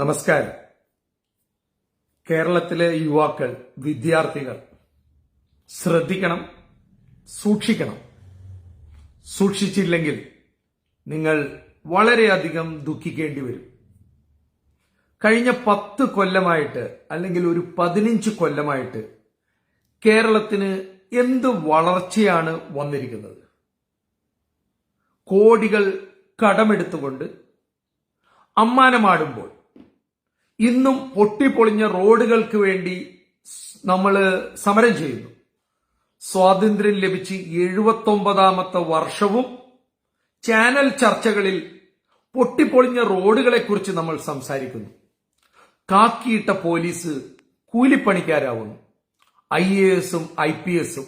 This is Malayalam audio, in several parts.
നമസ്കാരം. കേരളത്തിലെ യുവാക്കൾ വിദ്യാർത്ഥികൾ ശ്രദ്ധിക്കണം സൂക്ഷിക്കണം. സൂക്ഷിച്ചില്ലെങ്കിൽ നിങ്ങൾ വളരെയധികം ദുഃഖിക്കേണ്ടി വരും. കഴിഞ്ഞ പത്ത് കൊല്ലമായിട്ട് അല്ലെങ്കിൽ ഒരു പതിനഞ്ച് കൊല്ലമായിട്ട് കേരളത്തിന് എന്ത് വളർച്ചയാണ് വന്നിരിക്കുന്നത്? കോടികൾ കടമെടുത്തുകൊണ്ട് അമ്മാനമാടുമ്പോൾ ഇന്നും പൊട്ടിപ്പൊളിഞ്ഞ റോഡുകൾക്ക് വേണ്ടി നമ്മൾ സമരം ചെയ്യുന്നു. സ്വാതന്ത്ര്യം ലഭിച്ച് എഴുപത്തൊമ്പതാമത്തെ വർഷവും ചാനൽ ചർച്ചകളിൽ പൊട്ടിപ്പൊളിഞ്ഞ റോഡുകളെക്കുറിച്ച് നമ്മൾ സംസാരിക്കുന്നു. കാക്കിയിട്ട പോലീസ് കൂലിപ്പണിക്കാരാവുന്നു. ഐ എ എസും ഐ പി എസും.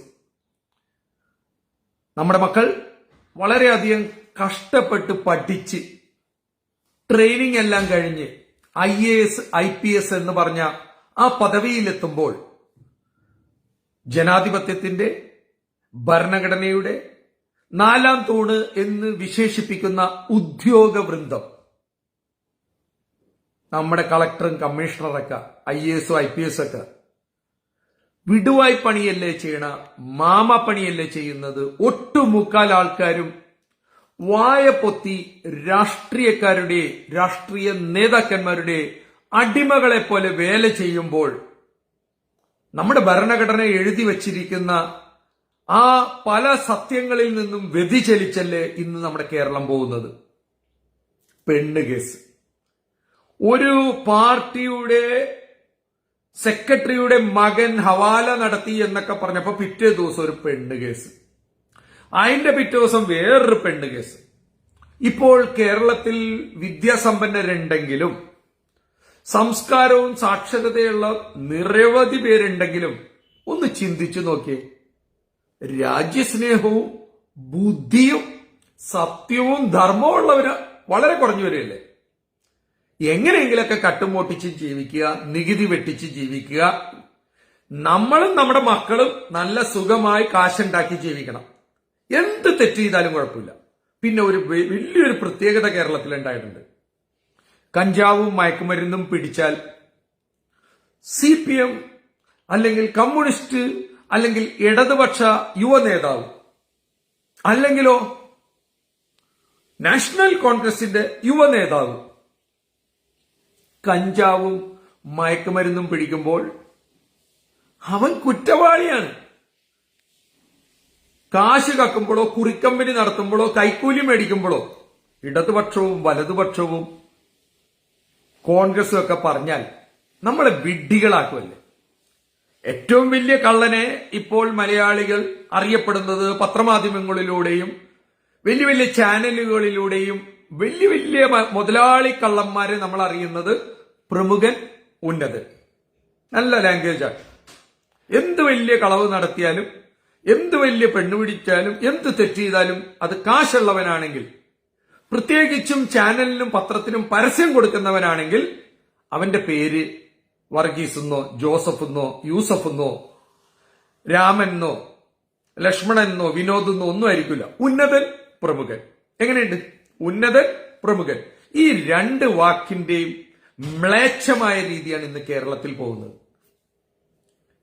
നമ്മുടെ മക്കൾ വളരെയധികം കഷ്ടപ്പെട്ട് പഠിച്ച് ട്രെയിനിങ് എല്ലാം കഴിഞ്ഞ് I A S I P S എന്ന് പറഞ്ഞ ആ പദവിയിലെത്തുമ്പോൾ ജനാധിപത്യത്തിന്റെ ഭരണഘടനയുടെ നാലാം തൂണ് എന്ന് വിശേഷിപ്പിക്കുന്ന ഉദ്യോഗ വൃന്ദം നമ്മുടെ കളക്ടറും കമ്മീഷണറൊക്കെ ഐ എ എസും ഐ പി എസ് ഒക്കെ വിടുവായി പണിയല്ലേ ചെയ്യണ മാമ പണിയല്ലേ ചെയ്യുന്നത് ഒട്ടുമുക്കാൽ ആൾക്കാരും വായ പൊത്തി രാഷ്ട്രീയക്കാരുടെ രാഷ്ട്രീയ നേതാക്കന്മാരുടെ അടിമകളെ പോലെ വേല ചെയ്യുമ്പോൾ നമ്മുടെ ഭരണഘടന എഴുതി വച്ചിരിക്കുന്ന ആ പല സത്യങ്ങളിൽ നിന്നും വ്യതിചലിച്ചല്ലേ ഇന്ന് നമ്മുടെ കേരളം പോകുന്നത്? പെണ്ണ് കേസ്. ഒരു പാർട്ടിയുടെ സെക്രട്ടറിയുടെ മകൻ ഹവാല നടത്തി എന്നൊക്കെ പറഞ്ഞപ്പോ പിറ്റേ ദിവസം ഒരു പെണ്ണ് കേസ്. അതിന്റെ പിറ്റേ ദിവസം വേറൊരു പെണ്ണ് കേസ്. ഇപ്പോൾ കേരളത്തിൽ വിദ്യാസമ്പന്നരുണ്ടെങ്കിലും സംസ്കാരവും സാക്ഷരതയുള്ള നിരവധി പേരുണ്ടെങ്കിലും ഒന്ന് ചിന്തിച്ചു നോക്കിയേ. രാജ്യസ്നേഹവും ബുദ്ധിയും സത്യവും ധർമ്മവും ഉള്ളവര് വളരെ കുറഞ്ഞു വരികയല്ലേ? എങ്ങനെയെങ്കിലൊക്കെ കട്ടുമോട്ടിച്ച് ജീവിക്കുക നികുതി വെട്ടിച്ച് ജീവിക്കുക. നമ്മളും നമ്മുടെ മക്കളും നല്ല സുഖമായി കാശുണ്ടാക്കി ജീവിക്കണം. എന്ത് തെറ്റ് ചെയ്താലും കുഴപ്പമില്ല. പിന്നെ ഒരു വലിയൊരു പ്രത്യേകത കേരളത്തിൽ ഉണ്ടായിട്ടുണ്ട് കഞ്ചാവും മയക്കുമരുന്നും പിടിച്ചാൽ സി പി എം അല്ലെങ്കിൽ കമ്മ്യൂണിസ്റ്റ് അല്ലെങ്കിൽ ഇടതുപക്ഷ യുവ നേതാവ് അല്ലെങ്കിലോ നാഷണൽ കോൺഗ്രസിന്റെ യുവ നേതാവ് കഞ്ചാവും മയക്കുമരുന്നും പിടിക്കുമ്പോൾ അവൻ കുറ്റവാളിയാണ്. കാശ് കക്കുമ്പോഴോ കുറിക്കമ്പനി നടത്തുമ്പോഴോ കൈക്കൂലി മേടിക്കുമ്പോഴോ ഇടതുപക്ഷവും വലതുപക്ഷവും കോൺഗ്രസും ഒക്കെ പറഞ്ഞാൽ നമ്മളെ വിഡ്ഢികളാക്കുമല്ലേ ഏറ്റവും വലിയ കള്ളനെ ഇപ്പോൾ മലയാളികൾ അറിയപ്പെടുന്നത് പത്രമാധ്യമങ്ങളിലൂടെയും വലിയ വലിയ ചാനലുകളിലൂടെയും വലിയ വലിയ മുതലാളി കള്ളന്മാരെ നമ്മൾ അറിയുന്നത് പ്രമുഖൻ ഉന്നതൻ. നല്ല ലാംഗ്വേജാണ് എന്ത് വലിയ കളവ് നടത്തിയാലും എന്ത് വലിയ പെണ്ണു പിടിച്ചാലും എന്ത് തെറ്റ് ചെയ്താലും അത് കാശുള്ളവനാണെങ്കിൽ പ്രത്യേകിച്ചും ചാനലിനും പത്രത്തിനും പരസ്യം കൊടുക്കുന്നവനാണെങ്കിൽ അവന്റെ പേര് വർഗീസ് എന്നോ ജോസഫ് എന്നോ യൂസഫ് എന്നോ രാമനെന്നോ വിനോദ് എന്നോ ഒന്നും ആയിരിക്കില്ല. ഉന്നതൻ പ്രമുഖൻ. എങ്ങനെയുണ്ട്? ഉന്നതൻ പ്രമുഖൻ. ഈ രണ്ട് വാക്കിന്റെയും മ്ലേച്ഛമായ രീതിയാണ് ഇന്ന് കേരളത്തിൽ പോകുന്നത്.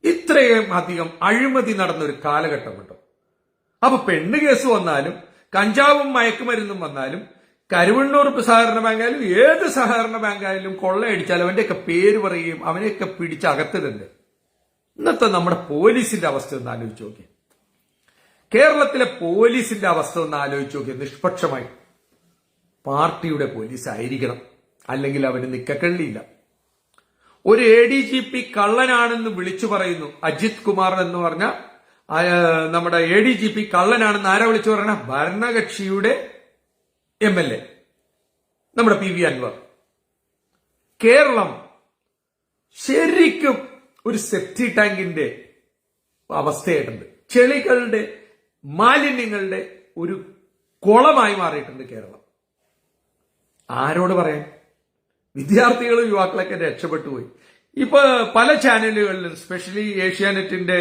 ഇത്രയും അധികം അഴിമതി നടന്ന ഒരു കാലഘട്ടം അപ്പൊ പെണ്ണ് കേസ് വന്നാലും കഞ്ചാവും മയക്കുമരുന്നും വന്നാലും കരുവണ്ണൂർ സഹകരണ ബാങ്കായാലും ഏത് സഹകരണ ബാങ്കായാലും കൊള്ളയടിച്ചാലും അവന്റെയൊക്കെ പേര് പറയുകയും അവനെയൊക്കെ പിടിച്ച് ഇന്നത്തെ നമ്മുടെ പോലീസിന്റെ അവസ്ഥ ഒന്ന് ആലോചിച്ച് നോക്കി കേരളത്തിലെ പോലീസിന്റെ അവസ്ഥ ഒന്ന് ആലോചിച്ച് നോക്കി നിഷ്പക്ഷമായി. പാർട്ടിയുടെ പോലീസ് ആയിരിക്കണം അല്ലെങ്കിൽ അവന് നിക്കക്കള്ളിയില്ല. ഒരു എ ഡി ജി പി കള്ളനാണെന്ന് വിളിച്ചു പറയുന്നു. അജിത് കുമാർ എന്ന് പറഞ്ഞ നമ്മുടെ എ ഡി ജി പി കള്ളനാണെന്ന് ആരാ വിളിച്ചു പറഞ്ഞ ഭരണകക്ഷിയുടെ എം എൽ എ നമ്മുടെ പി വി അൻവർ. കേരളം ശരിക്കും ഒരു സെപ്റ്റി ടാങ്കിന്റെ അവസ്ഥയായിട്ടുണ്ട്. ചെളികളുടെ മാലിന്യങ്ങളുടെ ഒരു കുളമായി മാറിയിട്ടുണ്ട് കേരളം. ആരോട് പറയാൻ? വിദ്യാർത്ഥികളും യുവാക്കളൊക്കെ രക്ഷപ്പെട്ടു പോയി. ഇപ്പൊ പല ചാനലുകളിലും സ്പെഷ്യലി ഏഷ്യാനെറ്റിന്റെ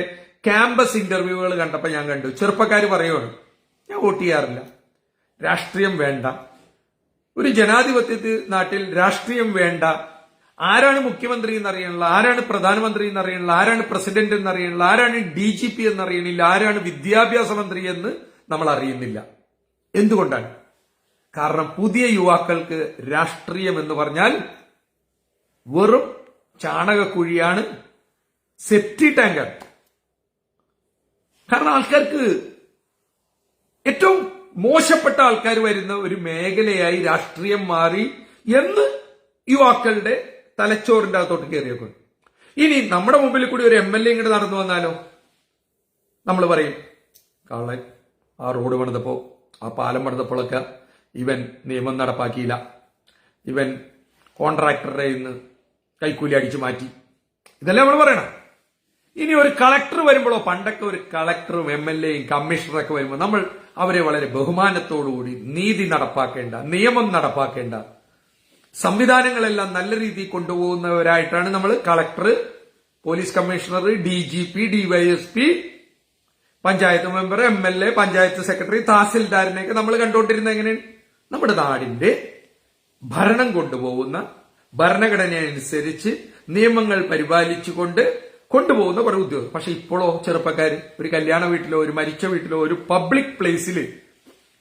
ക്യാമ്പസ് ഇന്റർവ്യൂകൾ കണ്ടപ്പോൾ ഞാൻ കണ്ടു. ചെറുപ്പക്കാർ പറയുവാണ് ഞാൻ വോട്ട് ചെയ്യാറില്ല. രാഷ്ട്രീയം വേണ്ട. ഒരു ജനാധിപത്യ നാട്ടിൽ രാഷ്ട്രീയം വേണ്ട. ആരാണ് മുഖ്യമന്ത്രി എന്നറിയണില്ല ആരാണ് പ്രധാനമന്ത്രി എന്നറിയണില്ല ആരാണ് പ്രസിഡന്റ് എന്നറിയണില്ല ആരാണ് ഡി ജി പി എന്നറിയണില്ല ആരാണ് വിദ്യാഭ്യാസ മന്ത്രി എന്ന് നമ്മൾ അറിയുന്നില്ല. എന്തുകൊണ്ടാണ്? കാരണം പുതിയ യുവാക്കൾക്ക് രാഷ്ട്രീയം എന്ന് പറഞ്ഞാൽ വെറും ചാണകക്കുഴിയാണ് സെപ്റ്റി ടാങ്കർ കാരണം ആൾക്കാർക്ക് ഏറ്റവും മോശപ്പെട്ട ആൾക്കാർ വരുന്ന ഒരു മേഖലയായി രാഷ്ട്രീയം മാറി എന്ന് യുവാക്കളുടെ തലച്ചോറിന്റെ അകത്തോട്ട് കയറിയേക്കും ഇനി നമ്മുടെ മുമ്പിൽ കൂടി ഒരു എം എൽ എ ഇങ്ങോട്ട് നടന്നു വന്നാലോ? നമ്മൾ പറയും കള്ളൻ ആ റോഡ് പണിതപ്പോ ആ പാലം പണിതപ്പോഴൊക്കെ ഇവൻ നിയമം നടപ്പാക്കിയില്ല. ഇവൻ കോൺട്രാക്ടറെ ഇന്ന് കൈക്കൂലി അടിച്ചു മാറ്റി. ഇതെല്ലാം നമ്മൾ പറയണം. ഇനി ഒരു കളക്ടർ വരുമ്പോഴോ പണ്ടൊക്കെ ഒരു കളക്ടറും എം എൽ എയും കമ്മീഷണറൊക്കെ വരുമ്പോൾ നമ്മൾ അവരെ വളരെ ബഹുമാനത്തോടുകൂടി നീതി നടപ്പാക്കേണ്ട നിയമം നടപ്പാക്കേണ്ട സംവിധാനങ്ങളെല്ലാം നല്ല രീതിയിൽ കൊണ്ടുപോകുന്നവരായിട്ടാണ് നമ്മൾ collector police commissioner D G P DYSP panchayat member M L A panchayat secretary തഹസിൽദാരനെയൊക്കെ നമ്മൾ കണ്ടുകൊണ്ടിരുന്നത് എങ്ങനെയാണ്? നമ്മുടെ നാടിന്റെ ഭരണം കൊണ്ടുപോകുന്ന ഭരണഘടനയനുസരിച്ച് നിയമങ്ങൾ പരിപാലിച്ചുകൊണ്ട് കൊണ്ടുപോകുന്ന കുറെ ഉദ്യോഗം പക്ഷെ ഇപ്പോഴോ ചെറുപ്പക്കാർ ഒരു കല്യാണ വീട്ടിലോ ഒരു മരിച്ച വീട്ടിലോ ഒരു പബ്ലിക് പ്ലേസിൽ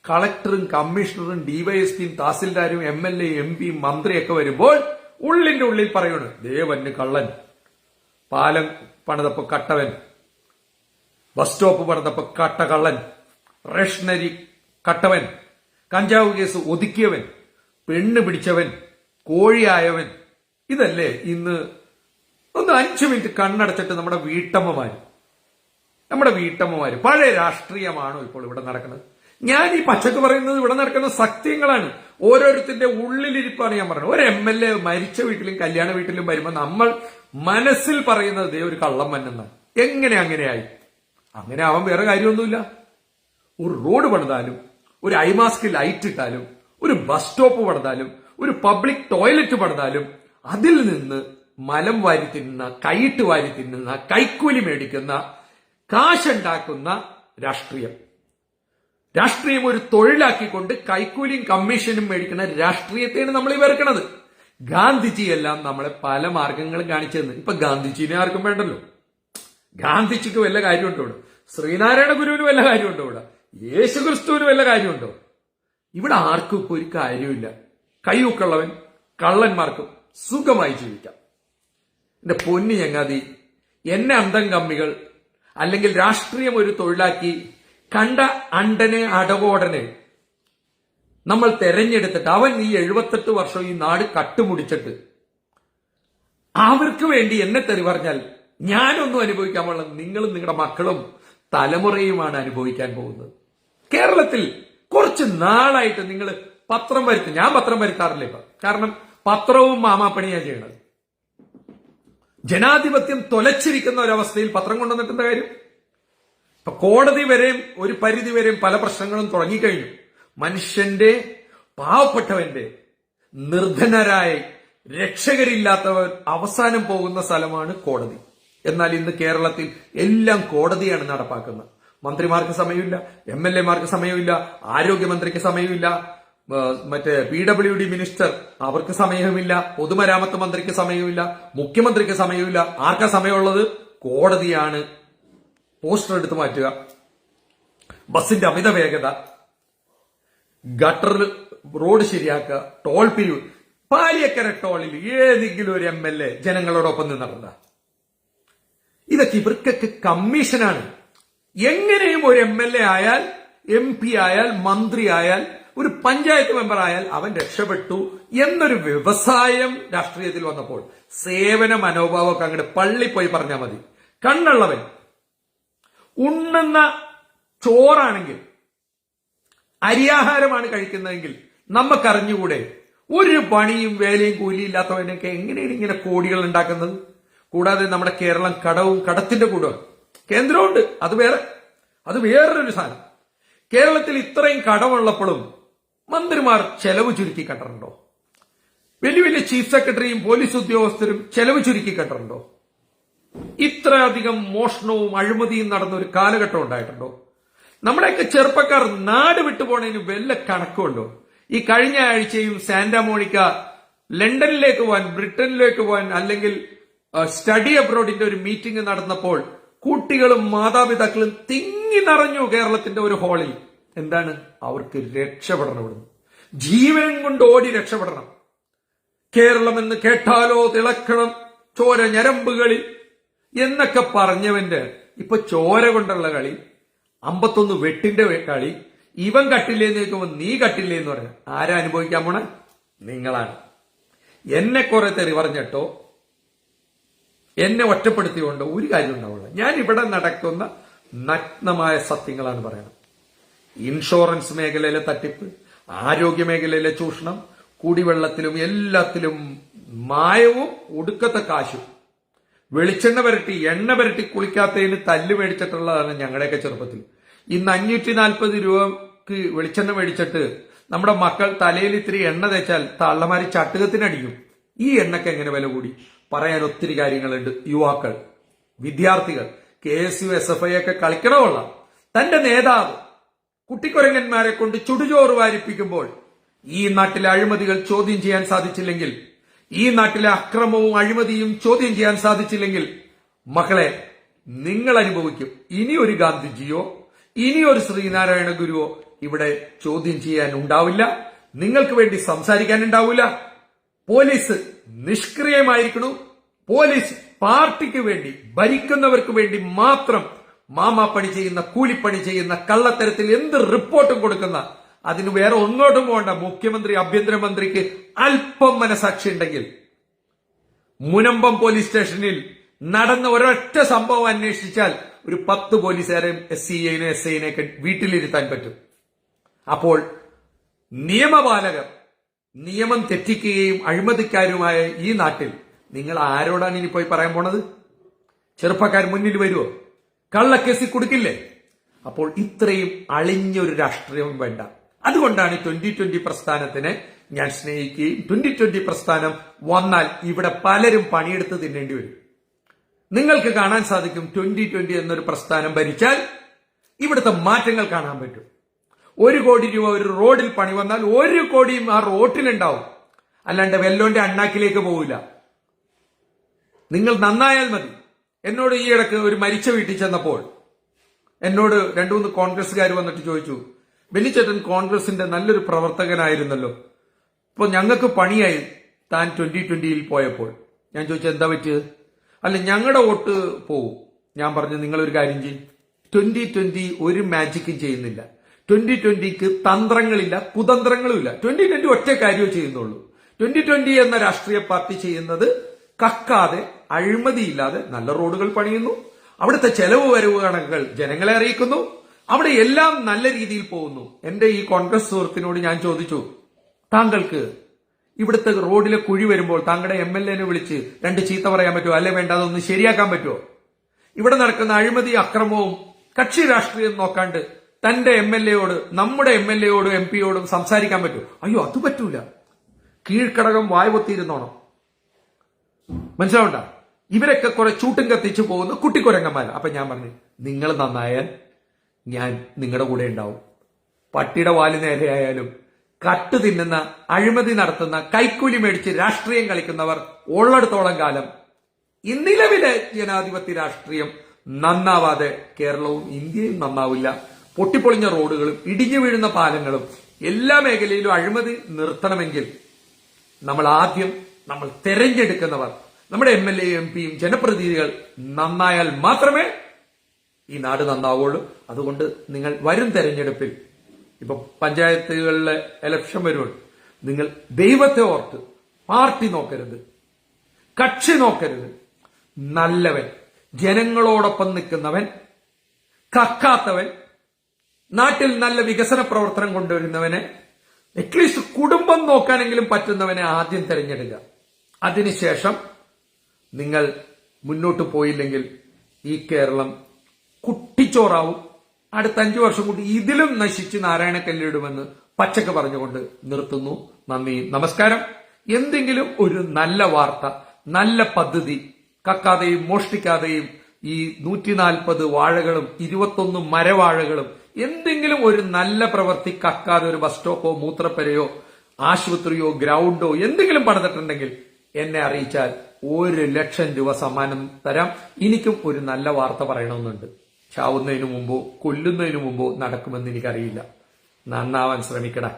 കളക്ടറും കമ്മീഷണറും ഡിവൈഎസ്പിയും തഹസിൽദാരും എം എൽ എ എം പിയും മന്ത്രിയൊക്കെ വരുമ്പോൾ ഉള്ളിന്റെ ഉള്ളിൽ പറയണ് ദേവന് കള്ളൻ പാലം പണിതപ്പോ കട്ടവൻ ബസ് സ്റ്റോപ്പ് പണിതപ്പോ കട്ടകള്ളൻ റേഷനരി കട്ടവൻ കഞ്ചാവ് കേസ് ഒതുക്കിയവൻ പെണ്ണ് പിടിച്ചവൻ കോഴിയായവൻ ഇതല്ലേ ഇന്ന്? ഒന്ന് അഞ്ചു മിനിറ്റ് കണ്ണടച്ചിട്ട് നമ്മുടെ വീട്ടമ്മമാര് നമ്മുടെ വീട്ടമ്മമാര് പഴയ രാഷ്ട്രീയമാണോ ഇപ്പോൾ ഇവിടെ നടക്കുന്നത്? ഞാൻ ഈ പച്ചക്ക് പറയുന്നത് ഇവിടെ നടക്കുന്ന സത്യങ്ങളാണ്. ഓരോരുത്തരുടെ ഉള്ളിലിരിപ്പാണ് ഞാൻ പറയുന്നത്. ഒരു എം എൽ എ മരിച്ച വീട്ടിലും കല്യാണ വീട്ടിലും വരുമ്പോൾ നമ്മൾ മനസ്സിൽ പറയുന്നത് ദേ ഒരു കള്ളം മന്നെന്നാണ് എങ്ങനെ അങ്ങനെയായി അങ്ങനെ ആവാൻ വേറെ കാര്യമൊന്നുമില്ല. ഒരു റോഡ് പണിതാലും ഒരു ഐമാസ്ക് ലൈറ്റ് ഇട്ടാലും ഒരു ബസ് സ്റ്റോപ്പ് പണിതാലും ഒരു പബ്ലിക് ടോയ്ലറ്റ് പണിതാലും അതിൽ നിന്ന് മലം വാരി തിന്നുന്ന കൈയിട്ട് വാരി തിന്നുന്ന കൈക്കൂലി മേടിക്കുന്ന കാശുണ്ടാക്കുന്ന രാഷ്ട്രീയം. രാഷ്ട്രീയം ഒരു തൊഴിലാക്കിക്കൊണ്ട് കൈക്കൂലിയും കമ്മീഷനും മേടിക്കുന്ന രാഷ്ട്രീയത്തെയാണ് നമ്മൾ ഈ വെറുക്കണത്. ഗാന്ധിജി എല്ലാം നമ്മളെ പല മാർഗങ്ങളും കാണിച്ചു തന്നു. ഇപ്പൊ ഗാന്ധിജിനെ ആർക്കും വേണ്ടല്ലോ? ഗാന്ധിജിക്ക് വല്ല കാര്യമുണ്ടോ ശ്രീനാരായണ ഗുരുവിന് വല്ല കാര്യമുണ്ടോ ഇവിടെ? യേശു ക്രിസ്തുവിന് വല്ല കാര്യമുണ്ടോ? ഇവിടെ ആർക്കും ഇപ്പോൾ ഒരു കാര്യമില്ല കൈയൊക്കുള്ളവൻ കള്ളന്മാർക്കും സുഖമായി ജീവിക്കാം. എന്റെ പൊന്നു ചങ്ങാതി എന്നെ അന്തം കമ്മികൾ അല്ലെങ്കിൽ രാഷ്ട്രീയം ഒരു തൊഴിലാക്കി കണ്ട അണ്ടനെ അടവോടനെ നമ്മൾ തെരഞ്ഞെടുത്തിട്ട് അവൻ ഈ എഴുപത്തെട്ട് വർഷം ഈ നാട് കട്ടുമുടിച്ചിട്ട് അവർക്ക് വേണ്ടി എന്നെ തെറി പറഞ്ഞാൽ ഞാനൊന്നും അനുഭവിക്കാൻ പാടില്ല. നിങ്ങളും നിങ്ങളുടെ മക്കളും തലമുറയുമാണ് അനുഭവിക്കാൻ പോകുന്നത്. കേരളത്തിൽ കുറച്ച് നാളായിട്ട് നിങ്ങൾ പത്രം വരുത്തും ഞാൻ പത്രം വരുത്താറില്ല ഇപ്പൊ. കാരണം പത്രവും മാമാപ്പണിയാ ചെയ്യണത്. ജനാധിപത്യം തൊലച്ചിരിക്കുന്ന ഒരവസ്ഥയിൽ പത്രം കൊണ്ടുവന്നിട്ടെന്താ കാര്യം? ഇപ്പൊ കോടതി വരെയും ഒരു പരിധി വരെയും പല പ്രശ്നങ്ങളും തുടങ്ങിക്കഴിഞ്ഞു. മനുഷ്യന്റെ പാവപ്പെട്ടവന്റെ നിർധനരായി രക്ഷകരില്ലാത്തവർ അവസാനം പോകുന്ന സ്ഥലമാണ് കോടതി. എന്നാൽ ഇന്ന് കേരളത്തിൽ എല്ലാം കോടതിയാണ് നടപ്പാക്കുന്നത്. മന്ത്രിമാർക്ക് സമയമില്ല എം എൽ എമാർക്ക് സമയമില്ല ആരോഗ്യമന്ത്രിക്ക് സമയമില്ല മറ്റേ പി ഡബ്ല്യു ഡി മിനിസ്റ്റർ അവർക്ക് സമയമില്ല പൊതുമരാമത്ത് മന്ത്രിക്ക് സമയമില്ല മുഖ്യമന്ത്രിക്ക് സമയമില്ല. ആർക്കാ സമയമുള്ളത്? കോടതിയാണ്. പോസ്റ്റർ എടുത്ത് മാറ്റുക. ബസിന്റെ അമിത വേഗത ഗട്ടറിൽ റോഡ് ശരിയാക്കുക. ടോൾ പിരിവ്. പാലിയക്കര ടോളിൽ ഏതെങ്കിലും ഒരു എം എൽ എ ജനങ്ങളോടൊപ്പം നിന്നിട്ടുണ്ട ഇതൊക്കെ ഇവർക്കൊക്കെ കമ്മീഷനാണ്. എങ്ങനെയും ഒരു എം എൽ എ ആയാൽ എം പി ആയാൽ മന്ത്രി ആയാൽ ഒരു പഞ്ചായത്ത് മെമ്പർ ആയാൽ അവൻ രക്ഷപ്പെട്ടു എന്നൊരു വ്യവസായം രാഷ്ട്രീയത്തിൽ വന്നപ്പോൾ സേവന മനോഭാവമൊക്കെ അങ്ങോട്ട് പള്ളി പോയി പറഞ്ഞാൽ മതി. കണ്ണുള്ളവൻ. ഉണ്ണുന്ന ചോറാണെങ്കിൽ അരിയാഹാരമാണ് കഴിക്കുന്നതെങ്കിൽ നമുക്കറിഞ്ഞുകൂടെ ഒരു പണിയും വേലയും കൂലിയും ഇല്ലാത്തവനൊക്കെ എങ്ങനെയാണ് ഇങ്ങനെ കോടികൾ ഉണ്ടാക്കുന്നത്? കൂടാതെ നമ്മുടെ കേരളം കടവും കടത്തിന്റെ കൂടെ കേന്ദ്രമുണ്ട്. അത് വേറെ. അത് വേറൊരു സാധനം. കേരളത്തിൽ ഇത്രയും കടമുള്ളപ്പോഴും മന്ത്രിമാർ ചെലവ് ചുരുക്കി കണ്ടിട്ടുണ്ടോ വലിയ വലിയ ചീഫ് സെക്രട്ടറിയും പോലീസ് ഉദ്യോഗസ്ഥരും ചെലവ് ചുരുക്കി കണ്ടിട്ടുണ്ടോ ഇത്രയധികം മോഷണവും അഴിമതിയും നടന്ന ഒരു കാലഘട്ടം ഉണ്ടായിട്ടുണ്ടോ? നമ്മുടെയൊക്കെ ചെറുപ്പക്കാർ നാട് വിട്ടുപോണതിന് വല്ല കണക്കുണ്ടോ ഈ കഴിഞ്ഞ ആഴ്ചയും സാന്റാമോണിക്ക ലണ്ടനിലേക്ക് പോകാൻ ബ്രിട്ടനിലേക്ക് പോകാൻ അല്ലെങ്കിൽ സ്റ്റഡി അബ്രോഡിന്റെ ഒരു മീറ്റിംഗ് നടന്നപ്പോൾ കുട്ടികളും മാതാപിതാക്കളും തിങ്ങി നിറഞ്ഞു കേരളത്തിന്റെ ഒരു ഹാളിൽ എന്താണ്? അവർക്ക് രക്ഷപ്പെടണം ഇവിടുന്ന്. ജീവൻ കൊണ്ട് ഓടി രക്ഷപ്പെടണം. കേരളം എന്ന് കേട്ടാലോ തിളക്കണം ചോര ഞരമ്പുകളിൽ എന്നൊക്കെ പറഞ്ഞവന്റെ ഇപ്പൊ ചോര കൊണ്ടുള്ള കളി അമ്പത്തൊന്ന് വെട്ടിന്റെ കളി ഇവൻ കട്ടില്ലേന്ന് ചോദിക്കുമ്പോൾ നീ കട്ടില്ലേ എന്ന് പറയാം. ആരാ അനുഭവിക്കാൻ പോണ? നിങ്ങളാണ്. എന്നെ കുറെ തെറി പറഞ്ഞിട്ടോ എന്നെ ഒറ്റപ്പെടുത്തിയോണ്ടോ ഒരു കാര്യം ഉണ്ടാവുള്ളൂ ഞാൻ ഇവിടെ നടക്കുന്ന നഗ്നമായ സത്യങ്ങളാണ് പറയുന്നത് ഇൻഷുറൻസ് മേഖലയിലെ തട്ടിപ്പ് ആരോഗ്യ മേഖലയിലെ ചൂഷണം കുടിവെള്ളത്തിലും എല്ലാത്തിലും മായവും ഒടുക്കത്തെ കാശും. വെളിച്ചെണ്ണ വരട്ടി എണ്ണ വരട്ടി കുളിക്കാത്തതിന് തല്ല് മേടിച്ചിട്ടുള്ളതാണ് ഞങ്ങളുടെയൊക്കെ ചെറുപ്പത്തിൽ. ഇന്ന് അഞ്ഞൂറ്റി നാൽപ്പത് രൂപക്ക് വെളിച്ചെണ്ണ മേടിച്ചിട്ട് നമ്മുടെ മക്കൾ തലയിൽ ഇത്തിരി എണ്ണ തേച്ചാൽ തള്ളമാരി ചട്ടുകത്തിനടിക്കും ഈ എണ്ണക്ക് എങ്ങനെ വില കൂടി? പറയാൻ ഒത്തിരി കാര്യങ്ങളുണ്ട്. യുവാക്കൾ വിദ്യാർത്ഥികൾ K S U S F I ഒക്കെ കളിക്കണമുള്ള തന്റെ നേതാവ് കുട്ടിക്കുരങ്ങന്മാരെ കൊണ്ട് ചുടുചോറ് വാരിപ്പിക്കുമ്പോൾ ഈ നാട്ടിലെ അഴിമതികൾ ചോദ്യം ചെയ്യാൻ സാധിച്ചില്ലെങ്കിൽ ഈ നാട്ടിലെ അക്രമവും അഴിമതിയും ചോദ്യം ചെയ്യാൻ സാധിച്ചില്ലെങ്കിൽ മക്കളെ നിങ്ങൾ അനുഭവിക്കും. ഇനി ഒരു ഗാന്ധിജിയോ ഇനി ഒരു ശ്രീനാരായണ ഗുരുവോ ഇവിടെ ചോദ്യം ചെയ്യാൻ ഉണ്ടാവില്ല. നിങ്ങൾക്ക് വേണ്ടി സംസാരിക്കാൻ ഉണ്ടാവില്ല. പോലീസ് നിഷ്ക്രിയമായിരിക്കണു. പോലീസ് പാർട്ടിക്ക് വേണ്ടി ഭരിക്കുന്നവർക്ക് വേണ്ടി മാത്രം മാമാപ്പണി ചെയ്യുന്ന കൂലിപ്പണി ചെയ്യുന്ന കള്ളത്തരത്തിൽ എന്ത് റിപ്പോർട്ടും കൊടുക്കുന്ന അതിന് വേറെ ഒന്നോട്ടും പോകണ്ട. മുഖ്യമന്ത്രി ആഭ്യന്തരമന്ത്രിക്ക് അല്പം മനസാക്ഷി ഉണ്ടെങ്കിൽ മുനമ്പം പോലീസ് സ്റ്റേഷനിൽ നടന്ന ഒരൊറ്റ സംഭവം അന്വേഷിച്ചാൽ ഒരു പത്ത് പോലീസുകാരെയും എസ് സി ഐനെ എസ് ഐനെ ഒക്കെ വീട്ടിലിരുത്താൻ പറ്റും. അപ്പോൾ നിയമപാലകർ നിയമം തെറ്റിക്കുകയും അഴിമതിക്കാരുമായ ഈ നാട്ടിൽ നിങ്ങൾ ആരോടാണ് ഇനി പോയി പറയാൻ പോണത്? ചെറുപ്പക്കാർ മുന്നിൽ വരുമോ കള്ളക്കേസി കൊടുക്കില്ലേ? അപ്പോൾ ഇത്രയും അളിഞ്ഞൊരു രാഷ്ട്രീയവും വേണ്ട. അതുകൊണ്ടാണ് ട്വന്റി ട്വന്റി പ്രസ്ഥാനത്തിനെ ഞാൻ സ്നേഹിക്കുകയും ട്വന്റി ട്വന്റി പ്രസ്ഥാനം വന്നാൽ ഇവിടെ പലരും പണിയെടുത്ത് തിന്നേണ്ടി വരും. നിങ്ങൾക്ക് കാണാൻ സാധിക്കും ട്വന്റി ട്വന്റി എന്നൊരു പ്രസ്ഥാനം ഭരിച്ചാൽ ഇവിടുത്തെ മാറ്റങ്ങൾ കാണാൻ പറ്റും. ഒരു കോടി രൂപ ഒരു റോഡിൽ പണി വന്നാൽ ഒരു കോടിയും ആ റോട്ടിലുണ്ടാവും. അല്ലാണ്ട് വെല്ലോന്റെ അണ്ണാക്കിലേക്ക് പോവില്ല. നിങ്ങൾ നന്നായാൽ മതി. എന്നോട് ഈ ഇടയ്ക്ക് ഒരു മരിച്ച വീട്ടിൽ ചെന്നപ്പോൾ എന്നോട് രണ്ടു മൂന്ന് കോൺഗ്രസ്സുകാർ വന്നിട്ട് ചോദിച്ചു ബെന്നിച്ചേട്ടൻ കോൺഗ്രസിന്റെ നല്ലൊരു പ്രവർത്തകനായിരുന്നല്ലോ. ഇപ്പൊ ഞങ്ങൾക്ക് പണിയായി താൻ ട്വന്റി ട്വന്റിയിൽ പോയപ്പോൾ. ഞാൻ ചോദിച്ചു എന്താ പറ്റിയത്? അല്ല ഞങ്ങളുടെ വോട്ട് പോവും. ഞാൻ പറഞ്ഞു നിങ്ങളൊരു കാര്യം ചെയ്യും. ട്വന്റി ട്വന്റി ഒരു മാജിക്കും ചെയ്യുന്നില്ല. ട്വന്റി ട്വന്റിക്ക് തന്ത്രങ്ങളില്ല കുതന്ത്രങ്ങളുമില്ല. ട്വന്റി ട്വന്റി ഒറ്റ കാര്യമേ ചെയ്യുന്നുള്ളൂ. ട്വന്റി ട്വന്റി എന്ന രാഷ്ട്രീയ പാർട്ടി ചെയ്യുന്നത് കക്കാതെ അഴിമതിയില്ലാതെ നല്ല റോഡുകൾ പണിയുന്നു. അവിടുത്തെ ചെലവ് വരവ് കണക്കുകൾ ജനങ്ങളെ അറിയിക്കുന്നു. അവിടെ എല്ലാം നല്ല രീതിയിൽ പോകുന്നു. എന്റെ ഈ കോൺഗ്രസ് സുഹൃത്തിനോട് ഞാൻ ചോദിച്ചു താങ്കൾക്ക് ഇവിടുത്തെ റോഡിലെ കുഴി വരുമ്പോൾ താങ്കളുടെ എം എൽ എനെ വിളിച്ച് രണ്ട് ചീത്ത പറയാൻ പറ്റുമോ? അല്ലെ വേണ്ട അതൊന്ന് ശരിയാക്കാൻ പറ്റുമോ? ഇവിടെ നടക്കുന്ന അഴിമതി അക്രമവും കക്ഷി രാഷ്ട്രീയം നോക്കാണ്ട് തന്റെ എം എൽ എയോട് നമ്മുടെ എം എൽ എയോടും എം പിയോടും സംസാരിക്കാൻ പറ്റുമോ? അയ്യോ അത് പറ്റൂല. കീഴ്ക്കടകം വായ്പത്തിയിരുന്നോണം. മനസ്സിലാവണ്ട? ഇവരൊക്കെ കുറെ ചൂട്ടും കത്തിച്ചു പോകുന്ന കുട്ടിക്കുരങ്ങന്മാർ അപ്പൊ ഞാൻ പറഞ്ഞു നിങ്ങൾ നന്നായാൽ ഞാൻ നിങ്ങളുടെ കൂടെ ഉണ്ടാവും. പട്ടിയുടെ വാൽ നേരെയായാലും കട്ട് തിന്നുന്ന അഴിമതി നടത്തുന്ന കൈക്കൂലി മേടിച്ച് രാഷ്ട്രീയം കളിക്കുന്നവർ ഉള്ളിടത്തോളം കാലം ഇന്നിലവിലെ നിലവിലെ ജനാധിപത്യ രാഷ്ട്രീയം നന്നാവാതെ കേരളവും ഇന്ത്യയും നന്നാവില്ല. പൊട്ടിപ്പൊളിഞ്ഞ റോഡുകളും ഇടിഞ്ഞു വീഴുന്ന പാലങ്ങളും എല്ലാ മേഖലയിലും അഴിമതി നിർത്തണമെങ്കിൽ നമ്മൾ ആദ്യം നമ്മൾ തെരഞ്ഞെടുക്കുന്നവർ നമ്മുടെ എം എൽ എ എം പിയും ജനപ്രതിനിധികൾ നന്നായാൽ മാത്രമേ ഈ നാട് നന്നാവുള്ളൂ. അതുകൊണ്ട് നിങ്ങൾ വരും തെരഞ്ഞെടുപ്പിൽ. ഇപ്പൊ പഞ്ചായത്തുകളിലെ എലക്ഷൻ വരുമ്പോൾ നിങ്ങൾ ദൈവത്തെ ഓർത്ത് പാർട്ടി നോക്കരുത്. കക്ഷി നോക്കരുത്. നല്ലവൻ ജനങ്ങളോടൊപ്പം നിൽക്കുന്നവൻ കക്കാത്തവൻ നാട്ടിൽ നല്ല വികസന പ്രവർത്തനം കൊണ്ടുവരുന്നവനെ അറ്റ്ലീസ്റ്റ് കുടുംബം നോക്കാനെങ്കിലും പറ്റുന്നവനെ ആദ്യം തിരഞ്ഞെടുക്കുക. അതിനുശേഷം നിങ്ങൾ മുന്നോട്ട് പോയില്ലെങ്കിൽ ഈ കേരളം കുട്ടിച്ചോറാവും. അടുത്ത അഞ്ചു വർഷം കൂടി ഇതിലും നശിച്ച് നാരായണക്കല്ലിടുമെന്ന് പച്ചക്ക് പറഞ്ഞുകൊണ്ട് നിർത്തുന്നു. നന്ദി നമസ്കാരം. എന്തെങ്കിലും ഒരു നല്ല വാർത്ത നല്ല പദ്ധതി കക്കാതെയും മോഷ്ടിക്കാതെയും ഈ നൂറ്റി നാൽപ്പത് വാഴകളും ഇരുപത്തൊന്ന് മരവാഴകളും എന്തെങ്കിലും ഒരു നല്ല പ്രവൃത്തി കക്കാതെ ഒരു ബസ് സ്റ്റോപ്പോ മൂത്രപ്പരയോ ആശുപത്രിയോ ഗ്രൗണ്ടോ എന്തെങ്കിലും പണിതിട്ടുണ്ടെങ്കിൽ എന്നെ അറിയിച്ചാൽ ഒരു ലക്ഷം രൂപ സമ്മാനം തരാം. എനിക്കും ഒരു നല്ല വാർത്ത പറയണമെന്നുണ്ട്. ചാവുന്നതിന് മുമ്പോ കൊല്ലുന്നതിനു മുമ്പോ നടക്കുമെന്ന് എനിക്കറിയില്ല. നന്നാവാൻ ശ്രമിക്കടാ.